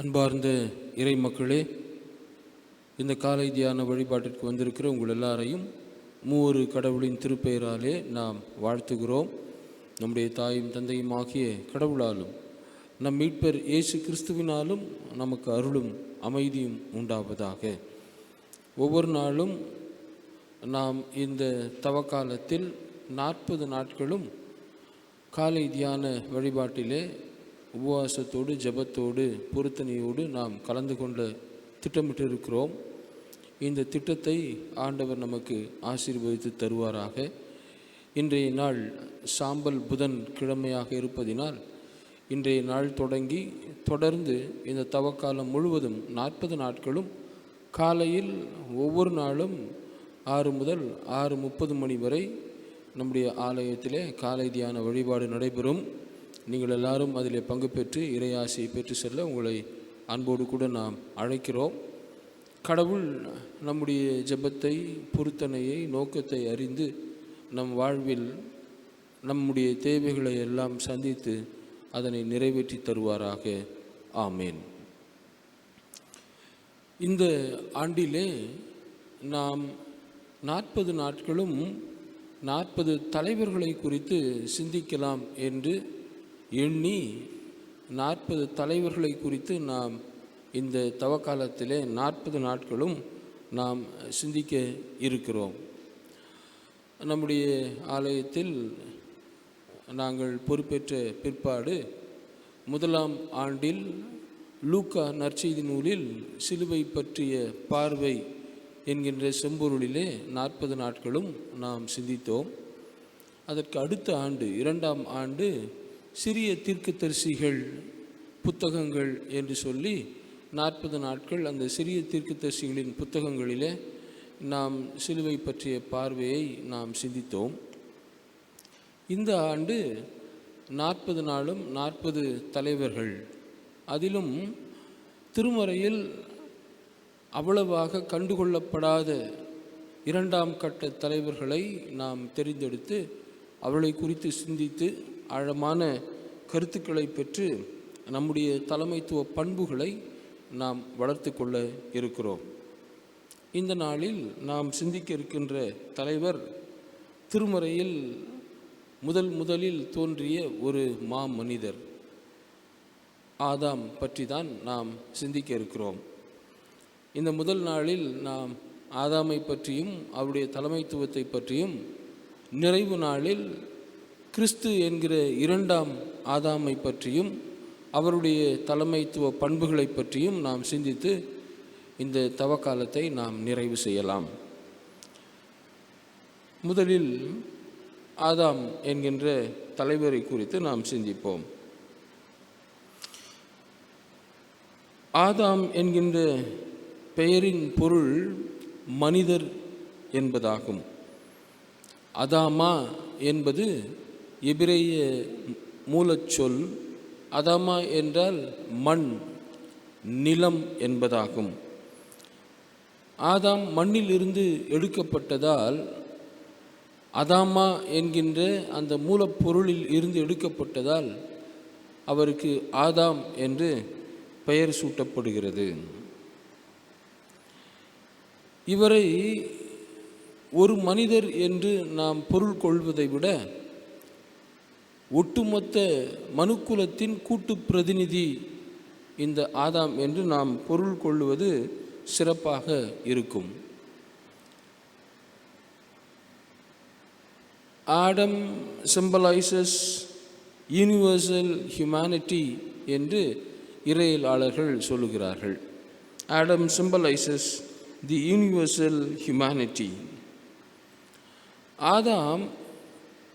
அன்பார்ந்த இறை மக்களே இந்த காலை தியான வழிபாட்டிற்கு வந்திருக்கிற உங்கள் எல்லாரையும் மூவொரு கடவுளின் திருப்பெயராலே நாம் வாழ்த்துகிறோம். நம்முடைய தாயும் தந்தையும் ஆகிய கடவுளாலும் நம் மீட்பர் இயேசு கிறிஸ்துவினாலும் நமக்கு அருளும் அமைதியும் உண்டாவதாக. ஒவ்வொரு நாளும் நாம் இந்த தவக்காலத்தில் நாற்பது நாட்களும் காலை தியான வழிபாட்டிலே உபவாசத்தோடு ஜெபத்தோடு பொருத்தனையோடு நாம் கலந்து கொண்ட திட்டமிட்டிருக்கிறோம். இந்த திட்டத்தை ஆண்டவர் நமக்கு ஆசீர்வதித்து தருவாராக. இன்றைய நாள் சாம்பல் புதன் கிழமையாக இருப்பதினால் இன்றைய நாள் தொடங்கி தொடர்ந்து இந்த தவக்காலம் முழுவதும் நாற்பது நாட்களும் காலையில் ஒவ்வொரு நாளும் ஆறு முதல் ஆறு முப்பது மணி வரை நம்முடைய ஆலயத்திலே காலை தியான வழிபாடு நடைபெறும். நீங்கள் எல்லாரும் அதில் பங்கு பெற்று இறையாசியை பெற்று செல்ல உங்களை அன்போடு கூட நாம் அழைக்கிறோம். கடவுள் நம்முடைய ஜெபத்தை பொருத்தனையை நோக்கத்தை அறிந்து நம் வாழ்வில் நம்முடைய தேவைகளை எல்லாம் சந்தித்து அதனை நிறைவேற்றி தருவாராக. ஆமேன். இந்த ஆண்டிலே நாம் நாற்பது நாட்களும் நாற்பது தலைவர்களை குறித்து சிந்திக்கலாம் என்று எண்ணி நாற்பது தலைவர்களை குறித்து நாம் இந்த தவக்காலத்திலே நாற்பது நாட்களும் நாம் சிந்திக்க இருக்கிறோம். நம்முடைய ஆலயத்தில் நாங்கள் பொறுப்பேற்ற பிற்பாடு முதலாம் ஆண்டில் லூக்கா நற்செய்தி நூலில் சிலுவை பற்றிய பார்வை என்கின்ற செம்பொருளிலே நாற்பது நாட்களும் நாம் சிந்தித்தோம். அதற்கு அடுத்த ஆண்டு இரண்டாம் ஆண்டு சிறிய தீர்க்கதரிசிகள் புத்தகங்கள் என்று சொல்லி நாற்பது நாட்கள் அந்த சிறிய தீர்க்கதரிசிகளின் புத்தகங்களிலே நாம் சிலுவை பற்றிய பார்வையை நாம் சிந்தித்தோம். இந்த ஆண்டு நாற்பது நாளும் நாற்பது தலைவர்கள். அதிலும் திருமறையில் அவ்வளவாக கண்டுகொள்ளப்படாத இரண்டாம் கட்ட தலைவர்களை நாம் தெரிந்தெடுத்து அவளை குறித்து சிந்தித்து ஆழமான கருத்துக்களை பெற்று நம்முடைய தலைமைத்துவ பண்புகளை நாம் வளர்த்து கொள்ள இருக்கிறோம். இந்த நாளில் நாம் சிந்திக்க இருக்கின்ற தலைவர் திருமறையில் முதல் முதலில் தோன்றிய ஒரு மா மனிதர் ஆதாம் பற்றி தான் நாம் சிந்திக்க இருக்கிறோம். இந்த முதல் நாளில் நாம் ஆதாமை பற்றியும் அவருடைய தலைமைத்துவத்தை பற்றியும் நிறைவு நாளில் கிறிஸ்து என்கிற இரண்டாம் ஆதாமை பற்றியும் அவருடைய தலைமைத்துவ பண்புகளை பற்றியும் நாம் சிந்தித்து இந்த தவக்காலத்தை நாம் நிறைவு செய்யலாம். முதலில் ஆதாம் என்கின்ற தலைவரை குறித்து நாம் சிந்திப்போம். ஆதாம் என்கின்ற பெயரின் பொருள் மனிதர் என்பதாகும். அதாமா என்பது எபிரேய மூலச்சொல் அதாமா என்றால் மண் நிலம் என்பதாகும். ஆதாம் மண்ணிலிருந்து எடுக்கப்பட்டதால் அதாமா என்கின்ற அந்த மூலப்பொருளில் இருந்து எடுக்கப்பட்டதால் அவருக்கு ஆதாம் என்று பெயர் சூட்டப்படுகிறது. இவரை ஒரு மனிதர் என்று நாம் பொருள் கொள்வதை விட ஒட்டுமொத்த மனுக்குலத்தின் கூட்டு பிரதிநிதி இந்த ஆதாம் என்று நாம் பொருள் கொள்வது சிறப்பாக இருக்கும். ஆடம் சிம்பலைசஸ் யூனிவர்சல் ஹியூமனிட்டி என்று இறையலாளர்கள் சொல்லுகிறார்கள். Adam symbolises the universal humanity ஆதாம்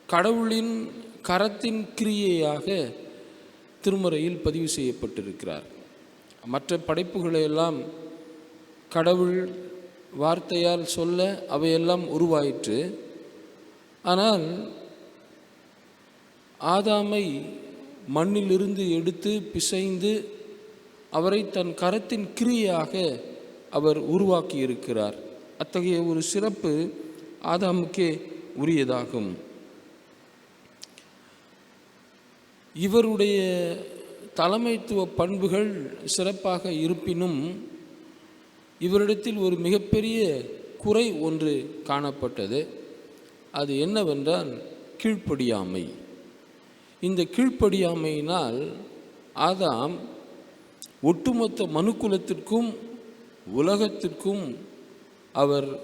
கடவுளின் கரத்தின் கிரியையாக திருமறையில் பதிவு செய்யப்பட்டிருக்கிறார். மற்ற படைப்புகளையெல்லாம் கடவுள் வார்த்தையால் சொல்ல அவையெல்லாம் உருவாயிற்று. ஆனால் ஆதாமை மண்ணிலிருந்து எடுத்து பிசைந்து அவரை தன் கரத்தின் கிரியையாக அவர் உருவாக்கியிருக்கிறார். அத்தகைய ஒரு சிறப்பு ஆதாமுக்கே உரியதாகும். இவருடைய தலைமைத்துவ பண்புகள் சிறப்பாக இருப்பினும் இவரிடத்தில் ஒரு மிகப்பெரிய குறை ஒன்று காணப்பட்டது. அது என்னவென்றால் கீழ்ப்படியாமை. இந்த கீழ்ப்படியாமையினால் ஆதாம் ஒட்டுமொத்த மனுக்குலத்திற்கும் உலகத்திற்கும் அவர்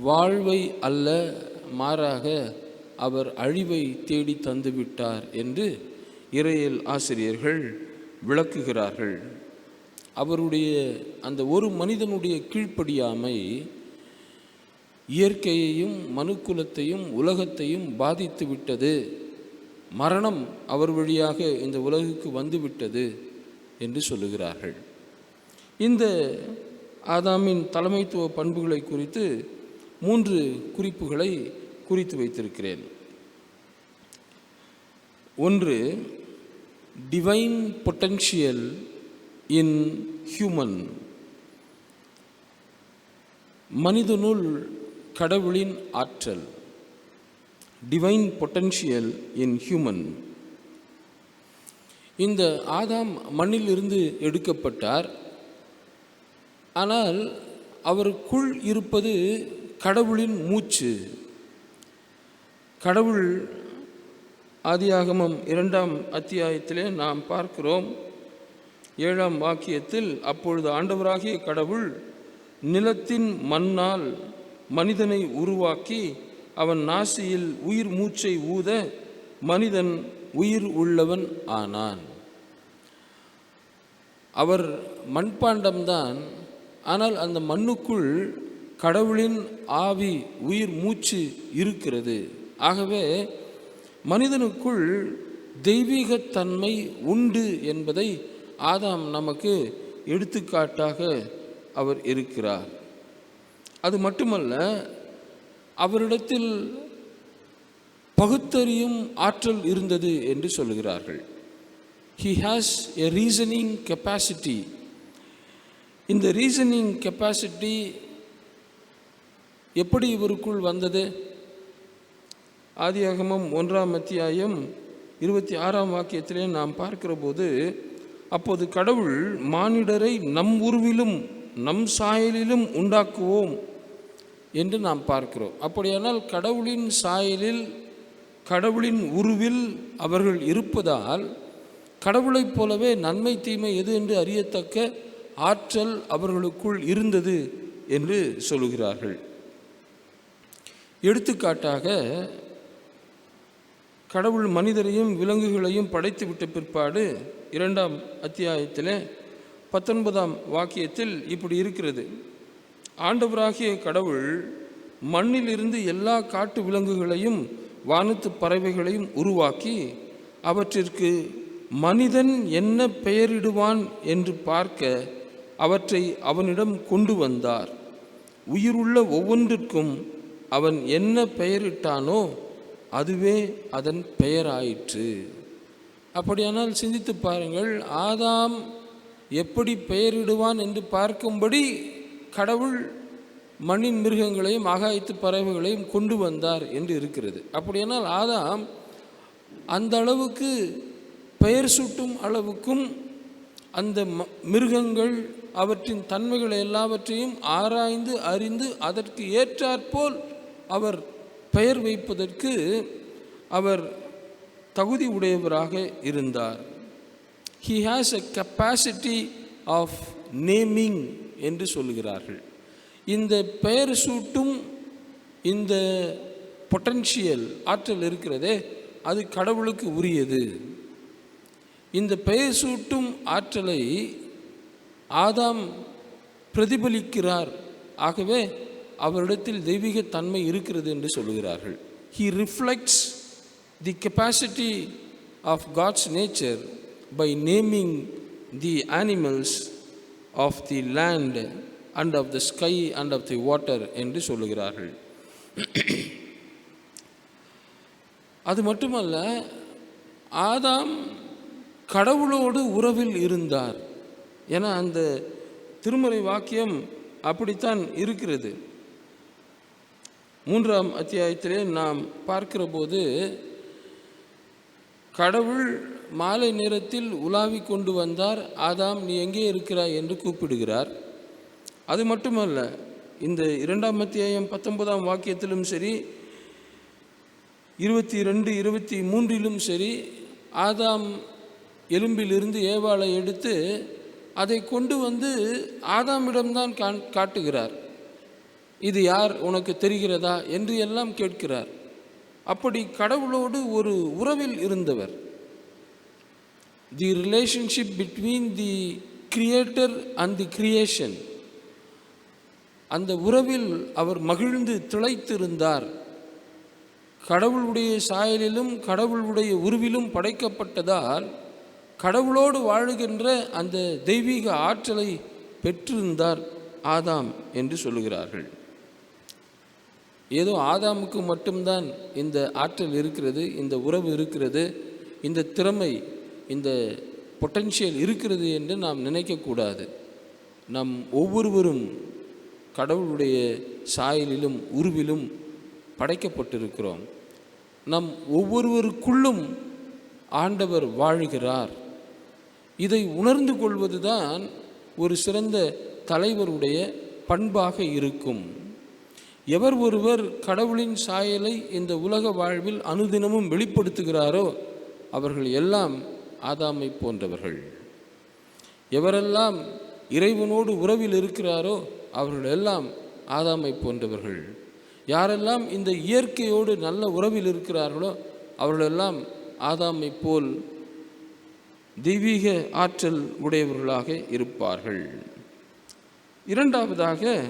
வாழ்வை அல்ல மாறாக அவர் அழிவை தேடி தந்துவிட்டார் என்று இறையல் ஆசிரியர்கள் விளக்குகிறார்கள். அவருடைய அந்த ஒரு மனிதனுடைய கீழ்ப்படியாமை இயற்கையையும் மனுக்குலத்தையும் உலகத்தையும் பாதித்து விட்டது. மரணம் அவர் வழியாக இந்த உலகுக்கு வந்துவிட்டது என்று சொல்லுகிறார்கள். இந்த ஆதாமின் தலைமைத்துவ பண்புகளை குறித்து மூன்று குறிப்புகளை குறித்து வைத்திருக்கிறேன். ஒன்று டிவைன் பொட்டன்ஷியல் இன் ஹியூமன் மனிதனுள் கடவுளின் ஆற்றல் டிவைன் பொட்டன்ஷியல் இன் ஹியூமன் இந்த ஆதாம் மண்ணிலிருந்து எடுக்கப்பட்டார். ஆனால் அவருக்குள் இருப்பது கடவுளின் மூச்சு. கடவுள் ஆதியாகமம் இரண்டாம் அத்தியாயத்திலே நாம் பார்க்கிறோம். ஏழாம் வாக்கியத்தில் அப்பொழுது ஆண்டவராகிய கடவுள் நிலத்தின் மண்ணால் மனிதனை உருவாக்கி அவன் நாசியில் உயிர் மூச்சை ஊத மனிதன் உயிர் உள்ளவன் ஆனான். அவர் மண்பாண்டம்தான் ஆனால் அந்த மண்ணுக்குள் கடவுளின் ஆவி உயிர் மூச்சு இருக்கிறது. ஆகவே மனிதனுக்குள் தெய்வீகத்தன்மை உண்டு என்பதை ஆதாம் நமக்கு எடுத்துக்காட்டாக அவர் இருக்கிறார். அது மட்டுமல்ல அவரிடத்தில் பகுத்தறியும் ஆற்றல் இருந்தது என்று சொல்லுகிறார்கள் he has a reasoning capacity இந்த ரீசனிங் கெப்பாசிட்டி எப்படி இவருக்குள் வந்தது? ஆதியாகமம் ஒன்றாம் அத்தியாயம் இருபத்தி ஆறாம் வாக்கியத்திலே நாம் பார்க்கிற போது அப்போது கடவுள் மானிடரை நம் உருவிலும் நம் சாயலிலும் உண்டாக்குவோம் என்று நாம் பார்க்கிறோம். அப்படியானால் கடவுளின் சாயலில் கடவுளின் உருவில் அவர்கள் இருப்பதால் கடவுளைப் போலவே நன்மை தீமை எது என்று அறியத்தக்க ஆற்றல் அவர்களுக்குள் இருந்தது என்று சொல்லுகிறார்கள். எடுத்துக்காட்டாக கடவுள் மனிதரையும் விலங்குகளையும் படைத்து விட்ட பிற்பாடு இரண்டாம் அத்தியாயத்தில் பத்தொன்பதாம் வாக்கியத்தில் இப்படி இருக்கிறது. ஆண்டவராகிய கடவுள் மண்ணிலிருந்து எல்லா காட்டு விலங்குகளையும் வானத்து பறவைகளையும் உருவாக்கி அவற்றிற்கு மனிதன் என்ன பெயரிடுவான் என்று பார்க்க அவற்றை அவனிடம் கொண்டு வந்தார். உயிருள்ள ஒவ்வொன்றிற்கும் அவன் என்ன பெயரிட்டானோ அதுவே அதன் பெயராயிற்று. அப்படியானால் சிந்தித்து பாருங்கள் ஆதாம் எப்படி பெயரிடுவான் என்று பார்க்கும்படி கடவுள் மண்ணின் மிருகங்களையும் ஆகாயத்து பறவைகளையும் கொண்டு வந்தார் என்று இருக்கிறது. அப்படியானால் ஆதாம் அந்த அளவுக்கு பெயர் சூட்டும் அளவுக்கும் அந்த ம- மிருகங்கள் அவற்றின் தன்மைகள் எல்லாவற்றையும் ஆராய்ந்து அறிந்து அதற்கு ஏற்றாற்போல் அவர் பெயர் வைப்பதற்கு அவர் தகுதி உடையவராக இருந்தார். He has a capacity of naming என்று சொல்லுகிறார்கள் இந்த பெயர் சூட்டும் இந்த பொட்டன்ஷியல் ஆற்றல் இருக்கிறதே அது கடவுளுக்கு உரியது. இந்த பெயர் சூட்டும் ஆற்றலை ஆதாம் பிரதிபலிக்கிறார். ஆகவே அவரிடத்தில் தெய்வீக தன்மை இருக்கிறது என்று சொல்லுகிறார்கள். He reflects the capacity of God's nature by naming the animals of the land and of the sky and of the water என்று சொல்லுகிறார்கள். அது மட்டுமல்ல ஆதாம் கடவுளோடு உறவில் இருந்தார். ஏன்னா அந்த திருமறை வாக்கியம் அப்படித்தான் இருக்கிறது. மூன்றாம் அத்தியாயத்திலே நாம் பார்க்கிற போது கடவுள் மாலை நேரத்தில் உலாவி கொண்டு வந்தார். ஆதாம் நீ எங்கே இருக்கிறாய்? என்று கூப்பிடுகிறார். அது மட்டுமல்ல இந்த இரண்டாம் அத்தியாயம் பத்தொன்பதாம் வாக்கியத்திலும் சரி இருபத்தி ரெண்டு இருபத்தி மூன்றிலும் சரி ஆதாம் எலும்பிலிருந்து ஏவாளை எடுத்து அதை கொண்டு வந்து ஆதாமிடம்தான் காண் காட்டுகிறார். இது யார்? உனக்கு தெரிகிறதா? என்று எல்லாம் கேட்கிறார். அப்படி கடவுளோடு ஒரு உறவில் இருந்தவர். The relationship between the creator and the creation அந்த உறவில் அவர் மகிழ்ந்து திளைத்திருந்தார். கடவுளுடைய சாயலிலும் கடவுளுடைய உருவிலும் படைக்கப்பட்டதால் கடவுளோடு வாழுகின்ற அந்த தெய்வீக ஆற்றலை பெற்றிருந்தார் ஆதாம் என்று சொல்லுகிறார்கள். ஏதோ ஆதாமுக்கு மட்டும்தான் இந்த ஆற்றல் இருக்கிறது இந்த உறவு இருக்கிறது இந்த திறமை இந்த பொட்டன்ஷியல் இருக்கிறது என்று நாம் நினைக்கக்கூடாது. நம் ஒவ்வொருவரும் கடவுளுடைய சாயலிலும் உருவிலும் படைக்கப்பட்டிருக்கிறோம். நம் ஒவ்வொருவருக்குள்ளும் ஆண்டவர் வாழுகிறார். இதை உணர்ந்து கொள்வதுதான் ஒரு சிறந்த தலைவருடைய பண்பாக இருக்கும். எவர் ஒருவர் கடவுளின் சாயலை இந்த உலக வாழ்வில் அனுதினமும் வெளிப்படுத்துகிறாரோ அவர்கள் எல்லாம் ஆதாமை போன்றவர்கள். எவரெல்லாம் இறைவனோடு உறவில் இருக்கிறாரோ அவர்கள் எல்லாம் ஆதாமை போன்றவர்கள். யாரெல்லாம் இந்த இயற்கையோடு நல்ல உறவில் இருக்கிறார்களோ அவர்களெல்லாம் ஆதாமை போல் தெய்வீக ஆற்றல் உடையவர்களாக இருப்பார்கள். இரண்டாவதாக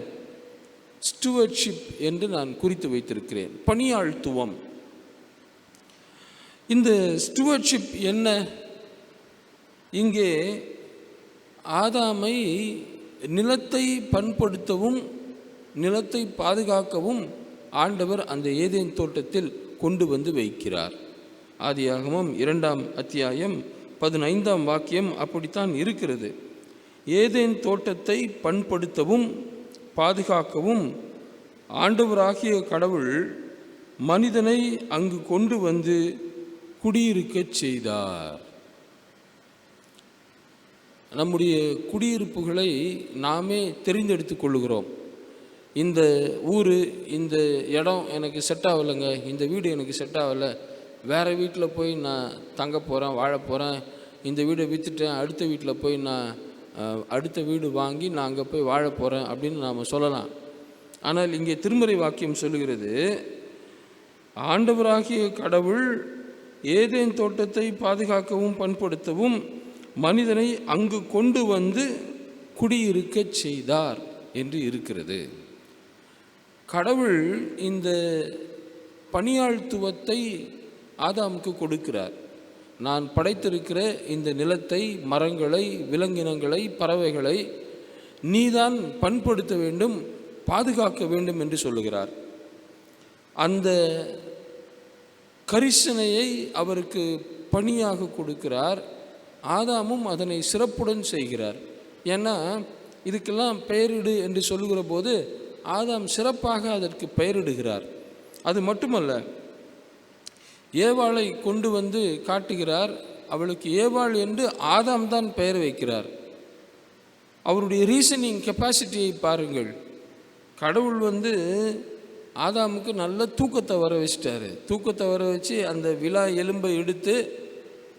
ஸ்டுவர்ட்ஷிப் என்று நான் குறித்து வைத்திருக்கிறேன். பணியாழ்த்துவம் இந்த ஸ்டுவர்ட்ஷிப் என்ன? இங்கே ஆதாமை நிலத்தை பண்படுத்தவும் நிலத்தை பாதுகாக்கவும் ஆண்டவர் அந்த ஏதேன் தோட்டத்தில் கொண்டு வந்து வைக்கிறார். ஆதியாகமும் இரண்டாம் அத்தியாயம் பதினைந்தாம் வாக்கியம் அப்படித்தான் இருக்கிறது. ஏதேன் தோட்டத்தை பண்படுத்தவும் பாதுகாக்கவும். ஆண்டவராகிய கடவுள் மனிதனை அங்கு கொண்டு வந்து குடியிருக்கச் செய்தார். நம்முடைய குடியிருப்புகளை நாமே தெரிந்தெடுத்து கொள்ளுகிறோம். இந்த ஊர் இந்த இடம் எனக்கு செட் ஆகலைங்க. இந்த வீடு எனக்கு செட் ஆகலை. வேறு வீட்டில் போய் நான் தங்க போகிறேன் வாழ போகிறேன் இந்த வீடை விற்றுட்டேன் அடுத்த வீட்டில் போய் நான் அடுத்த வீடு வாங்கி நான் அங்கே போய் வாழ போகிறேன் அப்படின்னு நாம் சொல்லலாம். ஆனால் இங்கே திருமறை வாக்கியம் சொல்லுகிறது ஆண்டவராகிய கடவுள் ஏதேன் தோட்டத்தை பாதுகாக்கவும் பண்படுத்தவும் மனிதனை அங்கு கொண்டு வந்து குடியிருக்கச் செய்தார் என்று இருக்கிறது. கடவுள் இந்த பணியாழ்த்துவத்தை ஆதாமுக்கு கொடுக்கிறார். நான் படைத்திருக்கிற இந்த நிலத்தை மரங்களை விலங்கினங்களை பறவைகளை நீதான் பண்படுத்த வேண்டும் பாதுகாக்க வேண்டும் என்று சொல்லுகிறார். அந்த கரிசனையை அவருக்கு பணியாக கொடுக்கிறார். ஆதாமும் அதனை சிறப்புடன் செய்கிறார். ஏன்னா இதுக்கெல்லாம் பெயரிடு என்று சொல்லுகிற போது ஆதாம் சிறப்பாக அதற்கு பெயரிடுகிறார். அது மட்டுமல்ல ஏவாளை கொண்டு வந்து காட்டுகிறார். அவளுக்கு ஏவாள் என்று ஆதாம் தான் பெயர் வைக்கிறார். அவருடைய ரீசனிங் கெப்பாசிட்டியை பாருங்கள். கடவுள் வந்து ஆதாமுக்கு நல்ல தூக்கத்தை வர வச்சிட்டாரு. தூக்கத்தை வர வச்சு அந்த விழா எலும்பை எடுத்து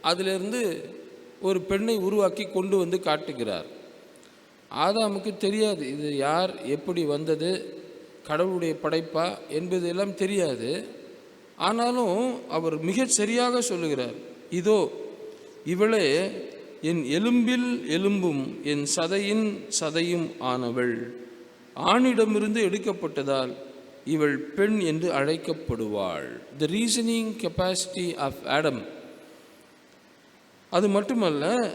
அதிலிருந்து ஒரு பெண்ணை உருவாக்கி கொண்டு வந்து காட்டுகிறார். ஆதாமுக்கு தெரியாது இது யார் எப்படி வந்தது கடவுளுடைய படைப்பா என்பது எல்லாம் தெரியாது. ஆனாலும் அவர் மிகச் சரியாக சொல்லுகிறார் இதோ இவளே என் எலும்பில் எலும்பும் என் சதையின் சதையும் ஆனவள். ஆணிடமிருந்து எடுக்கப்பட்டதால் இவள் பெண் என்று அழைக்கப்படுவாள். The reasoning capacity of Adam அது மட்டுமல்ல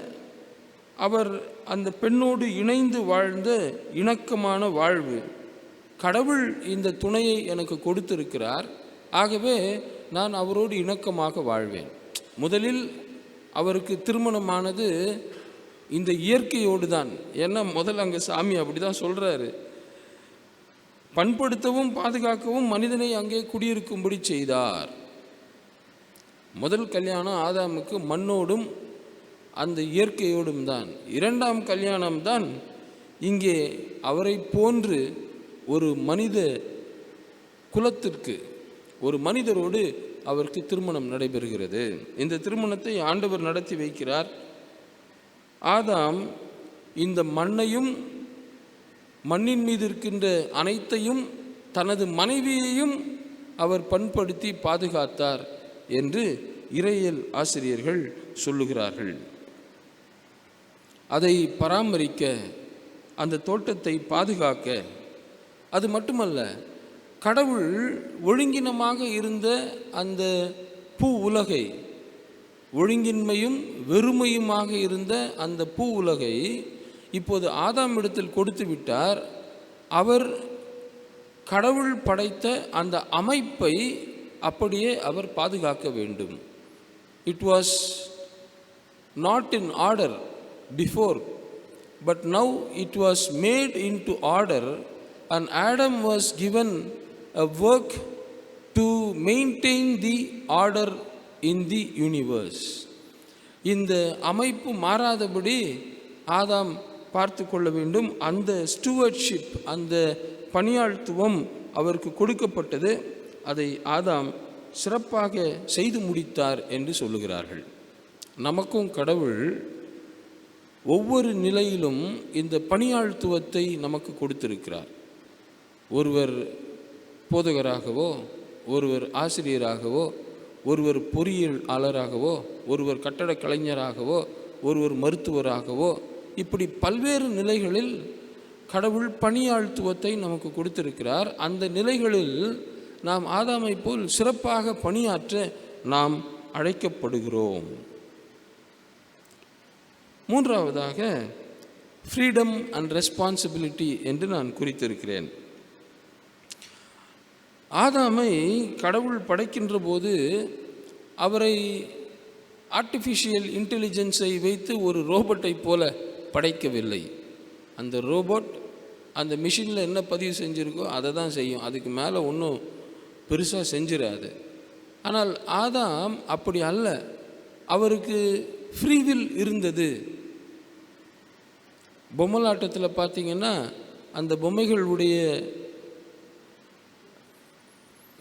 அவர் அந்த பெண்ணோடு இணைந்து வாழ்ந்த இணக்கமான வாழ்வு. கடவுள் இந்த துணையை எனக்கு கொடுத்திருக்கிறார். ஆகவே நான் அவரோடு இணக்கமாக வாழ்வேன். முதலில் அவருக்கு திருமணமானது இந்த இயற்கையோடு தான் ஏன்னா முதல்ல அங்கே சாமி அப்படி தான் சொல்கிறாரு பண்படுத்தவும் பாதுகாக்கவும் மனிதனை அங்கே குடியிருக்கும்படி செய்தார். முதல் கல்யாணம் ஆதாமுக்கு மண்ணோடும் அந்த இயற்கையோடும் தான். இரண்டாம் கல்யாணம் தான் இங்கே அவரை போன்று ஒரு மனித குலத்திற்கு ஒரு மனிதரோடு அவருக்கு திருமணம் நடைபெறுகிறது. இந்த திருமணத்தை ஆண்டவர் நடத்தி வைக்கிறார். ஆதாம் இந்த மண்ணையும் மண்ணின் மீது இருக்கின்ற அனைத்தையும் தனது மனைவியையும் அவர் பண்படுத்தி பாதுகாத்தார் என்று இறையியல் ஆசிரியர்கள் சொல்லுகிறார்கள். அதை பராமரிக்க அந்த தோட்டத்தை பாதுகாக்க அது மட்டுமல்ல கடவுள் ஒழுங்கினமாக இருந்த அந்த பூ உலகை ஒழுங்கின்மையும் வெறுமையுமாக இருந்த அந்த பூ உலகை இப்போது ஆதாம் இடத்தில் கொடுத்து விட்டார். அவர் கடவுள் படைத்த அந்த அமைப்பை அப்படியே அவர் பாதுகாக்க வேண்டும். It was not in order before but now it was made in to order and Adam was given a work to maintain the order in the universe இந்த அமைப்பு மாறாதபடி ஆதாம் பார்த்து கொள்ள வேண்டும். அந்த ஸ்டூவர்ட்ஷிப் அந்த பணியாழ்த்துவம் அவருக்கு கொடுக்கப்பட்டது. அதை ஆதாம் சிறப்பாக செய்து முடித்தார் என்று சொல்லுகிறார்கள். நமக்கும் கடவுள் ஒவ்வொரு நிலையிலும் இந்த பணியாழ்த்துவத்தை நமக்கு கொடுத்திருக்கிறார். ஒருவர் போதகராகவோ ஒருவர் ஆசிரியராகவோ ஒருவர் பொறியியலாளராகவோ ஒருவர் கட்டடக் கலைஞராகவோ ஒருவர் மருத்துவராகவோ இப்படி பல்வேறு நிலைகளில் கடவுள் பணியாழ்த்துவத்தை நமக்கு கொடுத்திருக்கிறார். அந்த நிலைகளில் நாம் ஆதாமை போல் சிறப்பாக பணியாற்ற நாம் அழைக்கப்படுகிறோம். மூன்றாவதாக ஃப்ரீடம் அண்ட் ரெஸ்பான்சிபிலிட்டி என்று நான் குறித்திருக்கிறேன். ஆதாமை கடவுள் படைக்கின்ற போது அவரை ஆர்டிஃபிஷியல் இன்டெலிஜென்ஸை வைத்து ஒரு ரோபோட்டை போல படைக்கவில்லை. அந்த ரோபோட் அந்த மிஷினில் என்ன பதிவு செஞ்சுருக்கோ அதை தான் செய்யும். அதுக்கு மேலே ஒன்றும் பெருசாக செஞ்சிடாது ஆனால் ஆதாம் அப்படி அல்ல. அவருக்கு ஃப்ரீவில் இருந்தது. பொம்மலாட்டத்தில் பார்த்தீங்கன்னா அந்த பொம்மைகளுடைய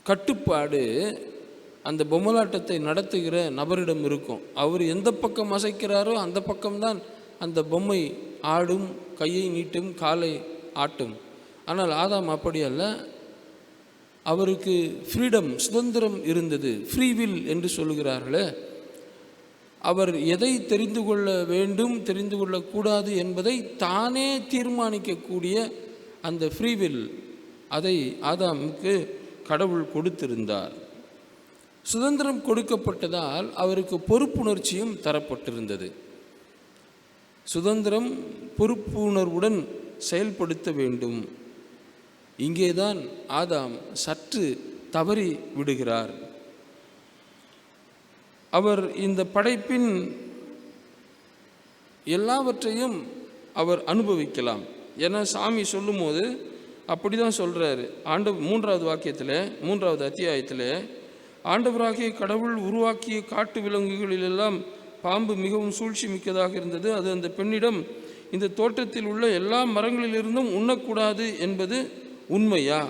கட்டுப்பாடு அந்த பொம்மலாட்டத்தை நடத்துகிற நபரிடம் இருக்கும். அவர் எந்த பக்கம் அசைக்கிறாரோ அந்த பக்கம்தான் அந்த பொம்மை ஆடும் கையை நீட்டும் காலை ஆட்டும். ஆனால் ஆதாம் அப்படி அல்ல. அவருக்கு ஃப்ரீடம் சுதந்திரம் இருந்தது. ஃப்ரீவில் என்று சொல்லுகிறார்களே அவர் எதை தெரிந்து கொள்ள வேண்டும் தெரிந்து கொள்ளக்கூடாது என்பதை தானே தீர்மானிக்கக்கூடிய அந்த ஃப்ரீவில் அதை ஆதாமுக்கு கடவுள் கொடுத்திருந்தார். சுதந்திரம் கொடுக்கப்பட்டதால் அவருக்கு பொறுப்புணர்ச்சியும் தரப்பட்டிருந்தது. சுதந்திரம் பொறுப்புணர்வுடன் செயல்படுத்த வேண்டும். இங்கேதான் ஆதாம் சற்று தவறி விடுகிறார். அவர் இந்த படைப்பின் எல்லாவற்றையும் அவர் அனுபவிக்கலாம். என சாமி சொல்லும்போது அப்படி தான் சொல்கிறாரு ஆண்டு மூன்றாவது வாக்கியத்தில் மூன்றாவது அத்தியாயத்தில் ஆண்டவராகிய கடவுள் உருவாக்கிய காட்டு விலங்குகளிலெல்லாம் பாம்பு மிகவும் சூழ்ச்சி மிக்கதாக இருந்தது. அது அந்த பெண்ணிடம் இந்த தோட்டத்தில் உள்ள எல்லா மரங்களிலிருந்தும் உண்ணக்கூடாது என்பது உண்மையா?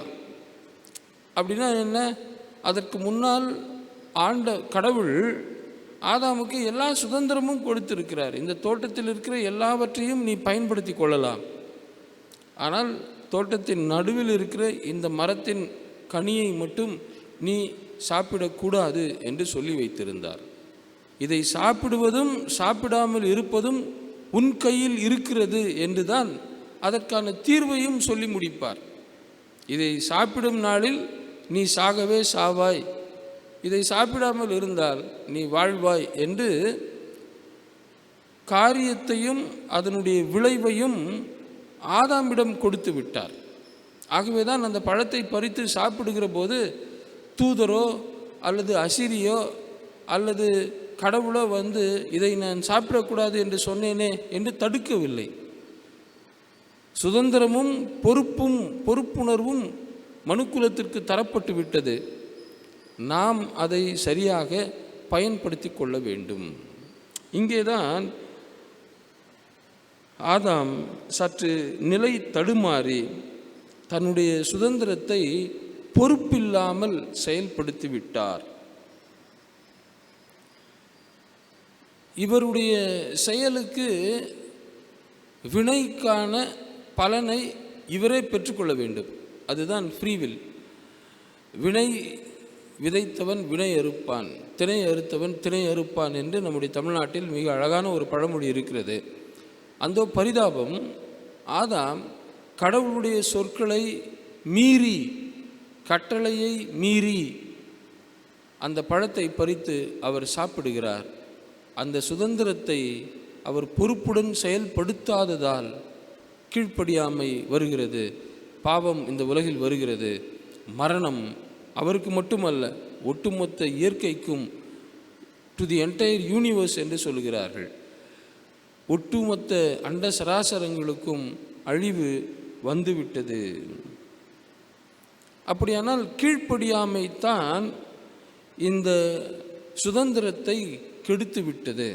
அப்படின்னா என்ன? அதற்கு முன்னால் ஆண்ட கடவுள் ஆதாமுக்கு எல்லா சுதந்திரமும் கொடுத்திருக்கிறார். இந்த தோட்டத்தில் இருக்கிற எல்லாவற்றையும் நீ பயன்படுத்தி கொள்ளலாம். ஆனால் தோட்டத்தின் நடுவில் இருக்கிற இந்த மரத்தின் கனியை மட்டும் நீ சாப்பிடக்கூடாது என்று சொல்லி வைத்திருந்தார். இதை சாப்பிடுவதும் சாப்பிடாமல் இருப்பதும் உன் கையில் இருக்கிறது என்றுதான் அதற்கான தீர்வையும் சொல்லி முடிப்பார். இதை சாப்பிடும் நாளில் நீ சாகவே சாவாய். இதை சாப்பிடாமல் இருந்தால் நீ வாழ்வாய் என்று காரியத்தையும் அதனுடைய விளைவையும் ஆதாமிடம் கொடுத்து விட்டார். ஆகவே தான் அந்த பழத்தை பறித்து சாப்பிடுகிற போது தூதரோ அல்லது அசிரியோ அல்லது கடவுளோ வந்து இதை நான் சாப்பிடக்கூடாது என்று சொன்னேனே என்று தடுக்கவில்லை. சுதந்திரமும் பொறுப்பும் பொறுப்புணர்வும் மனுக்குலத்திற்கு தரப்பட்டு விட்டது. நாம் அதை சரியாக பயன்படுத்தி கொள்ள வேண்டும். இங்கே தான் ஆதாம் சற்று நிலை தடுமாறி தன்னுடைய சுதந்திரத்தை பொறுப்பில்லாமல் செயல்படுத்திவிட்டார். இவருடைய செயலுக்கு வினைக்கான பலனை இவரே பெற்றுக்கொள்ள வேண்டும். அதுதான் ஃப்ரீவில் வினை விதைத்தவன் வினை அறுப்பான் திணை அறுத்தவன் திணை அறுப்பான் என்று நம்முடைய தமிழ்நாட்டில் மிக அழகான ஒரு பழமொழி இருக்கிறது. அந்த பரிதாபம் ஆதாம் கடவுளுடைய சொற்களை மீறி கட்டளையை மீறி அந்த பழத்தை பறித்து அவர் சாப்பிடுகிறார். அந்த சுதந்திரத்தை அவர் பொறுப்புடன் செயல்படுத்தாததால் கீழ்ப்படியாமை வருகிறது. பாவம் இந்த உலகில் வருகிறது. மரணம் அவருக்கு மட்டுமல்ல ஒட்டுமொத்த இயற்கைக்கும் டு தி என்டையர் யூனிவர்ஸ் என்று சொல்கிறார்கள். ஒட்டுமொத்த அண்ட சராசரங்களுக்கும் அழிவு வந்துவிட்டது. அப்படியானால் கீழ்ப்படியாமை தான் இந்த சுதந்திரத்தை கெடுத்து விட்டது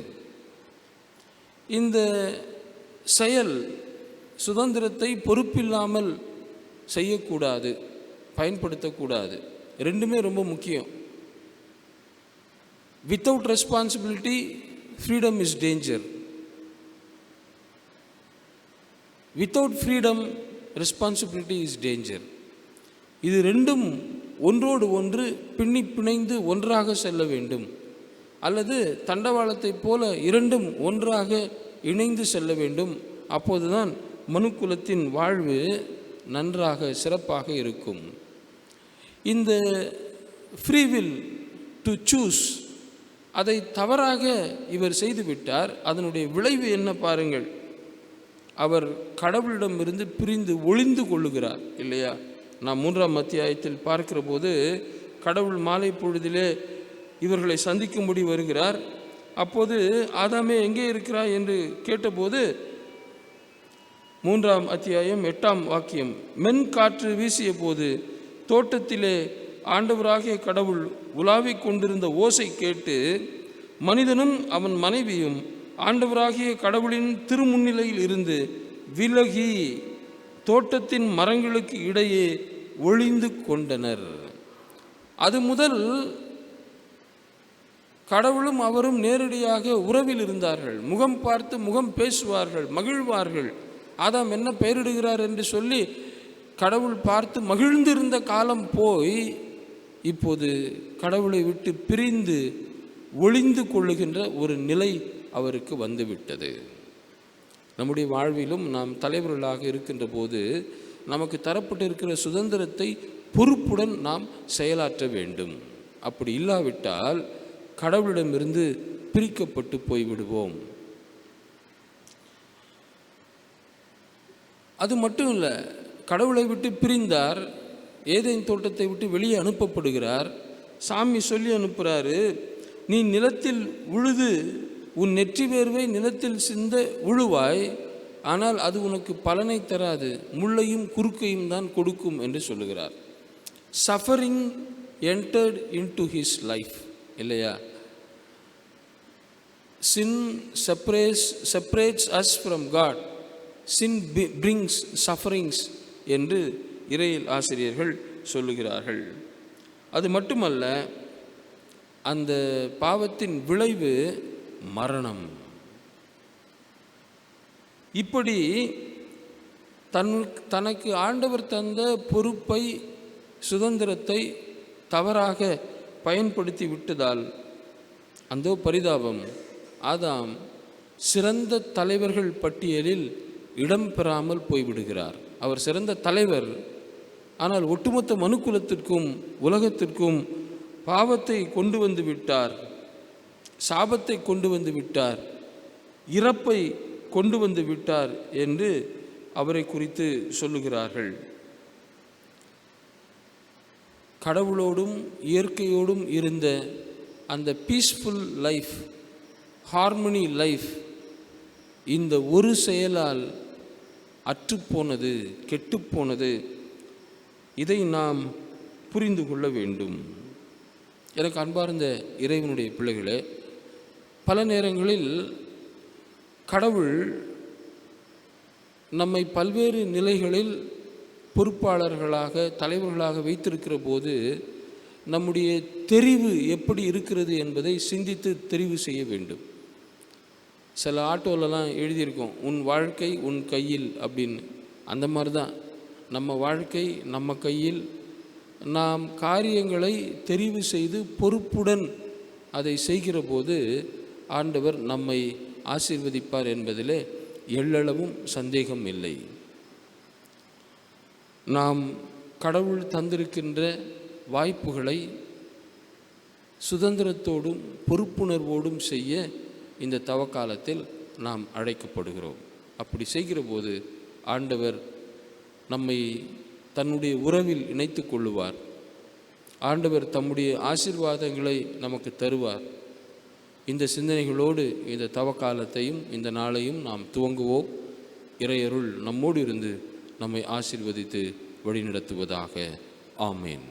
இந்த செயல் சுதந்திரத்தை பொறுப்பில்லாமல் செய்யக்கூடாது பயன்படுத்தக்கூடாது. ரெண்டுமே ரொம்ப முக்கியம். Without responsibility freedom is danger without freedom responsibility is danger இது ரெண்டும் ஒன்றோடு ஒன்று பின்னி பிணைந்து ஒன்றாக செல்ல வேண்டும். அல்லது தண்டவாளத்தைப் போல இரண்டும் ஒன்றாக இணைந்து செல்ல வேண்டும். அப்போதுதான் மனுக்குலத்தின் வாழ்வு நன்றாக சிறப்பாக இருக்கும். இந்த ஃப்ரீவில் டு சூஸ் அதை தவறாக இவர் செய்துவிட்டார். அதனுடைய விளைவு என்ன பாருங்கள். அவர் கடவுளிடமிருந்து பிரிந்து ஒளிந்து கொள்ளுகிறார் இல்லையா? நாம் மூன்றாம் அத்தியாயத்தில் பார்க்கிற போது கடவுள் மாலை பொழுதிலே இவர்களை சந்திக்கும்படி வருகிறார். அப்போது ஆதாமே எங்கே இருக்கிறாய் என்று கேட்டபோது மூன்றாம் அத்தியாயம் எட்டாம் வாக்கியம் மென் காற்று வீசிய போது தோட்டத்திலே ஆண்டவராகிய கடவுள் உலாவிக் கொண்டிருந்த ஓசை கேட்டு மனிதனும் அவன் மனைவியும் ஆண்டவராகிய கடவுளின் திருமுன்னிலையில் இருந்து விலகி தோட்டத்தின் மரங்களுக்கு இடையே ஒளிந்து கொண்டனர். அது முதல் கடவுளும் அவரும் நேரடியாக உறவில் இருந்தார்கள். முகம் பார்த்து முகம் பேசுவார்கள் மகிழ்வார்கள். ஆதாம் என்ன பெயரிடுகிறார் என்று சொல்லி கடவுள் பார்த்து மகிழ்ந்திருந்த காலம் போய் இப்போது கடவுளை விட்டு பிரிந்து ஒளிந்து கொள்ளுகின்ற ஒரு நிலை அவருக்கு வந்துவிட்டது. நம்முடைய வாழ்விலும் நாம் தலைவர்களாக இருக்கின்ற போது நமக்கு தரப்பட்டிருக்கிற சுதந்திரத்தை பொறுப்புடன் நாம் செயலாற்ற வேண்டும். அப்படி இல்லாவிட்டால் கடவுளிடமிருந்து பிரிக்கப்பட்டு போய்விடுவோம். அது மட்டும் இல்லை கடவுளை விட்டு பிரிந்தார் ஏதேன் தோட்டத்தை விட்டு வெளியே அனுப்பப்படுகிறார் சாமி சொல்லி அனுப்புகிறாரு நீ நிலத்தில் உழுது உன் நெற்றி வேர்வை நிலத்தில் சிந்த உழுவாய் ஆனால் அது உனக்கு பலனை தராது. முள்ளையும் குறுக்கையும் தான் கொடுக்கும் என்று சொல்லுகிறார். Suffering entered into his life இல்லையா? Sin separates separates us from God sin brings sufferings என்று இறையில் ஆசிரியர்கள் சொல்லுகிறார்கள். அது மட்டுமல்ல அந்த பாவத்தின் விளைவு மரணம். இப்படி தன் தனக்கு ஆண்டவர் தந்த பொறுப்பை சுதந்திரத்தை தவறாக பயன்படுத்தி விட்டதால் அந்த பரிதாபம் ஆதாம் சிறந்த தலைவர்கள் பட்டியலில் இடம்பெறாமல் போய்விடுகிறார். அவர் சிறந்த தலைவர் ஆனால் ஒட்டுமொத்த மனுக்குலத்திற்கும் உலகத்திற்கும் பாவத்தை கொண்டு வந்து விட்டார். சாபத்தை கொண்டு வந்து விட்டார் இறப்பை கொண்டு வந்து விட்டார் என்று அவரை குறித்து சொல்லுகிறார்கள். கடவுளோடும் இயற்கையோடும் இருந்த அந்த பீஸ்ஃபுல் லைஃப் ஹார்மனி லைஃப் இந்த ஒரு செயலால் அற்றுப்போனது கெட்டுப்போனது இதை நாம் புரிந்து கொள்ள வேண்டும். எனக்கு அன்பார்ந்த இறைவனுடைய பிள்ளைகளே பல நேரங்களில் கடவுள் நம்மை பல்வேறு நிலைகளில் பொறுப்பாளர்களாக தலைவர்களாக வைத்திருக்கிற போது நம்முடைய தெரிவு எப்படி இருக்கிறது என்பதை சிந்தித்து தெரிவு செய்ய வேண்டும். சில ஆட்டோலலாம் எழுதியிருக்கோம் உன் வாழ்க்கை உன் கையில் அப்படின்னு. அந்த மாதிரி தான் நம்ம வாழ்க்கை நம்ம கையில். நாம் காரியங்களை தெரிவு செய்து பொறுப்புடன் அதை செய்கிற போது ஆண்டவர் நம்மை ஆசீர்வதிப்பார் என்பதிலே எள்ளளவும் சந்தேகம் இல்லை. நாம் கடவுள் தந்திருக்கின்ற வாய்ப்புகளை சுதந்திரத்தோடும் பொறுப்புணர்வோடும் செய்ய இந்த தவக்காலத்தில் நாம் அழைக்கப்படுகிறோம். அப்படி செய்கிற போது ஆண்டவர் நம்மை தன்னுடைய உறவில் இணைத்து கொள்ளுவார். ஆண்டவர் தம்முடைய ஆசீர்வாதங்களை நமக்கு தருவார். இந்த சிந்தனைகளோடு இந்த தவக்காலத்தையும் இந்த நாளையும் நாம் துவங்குவோம். இறையருள் நம்மோடு இருந்து நம்மை ஆசிர்வதித்து வழிநடத்துவதாக. ஆமேன்.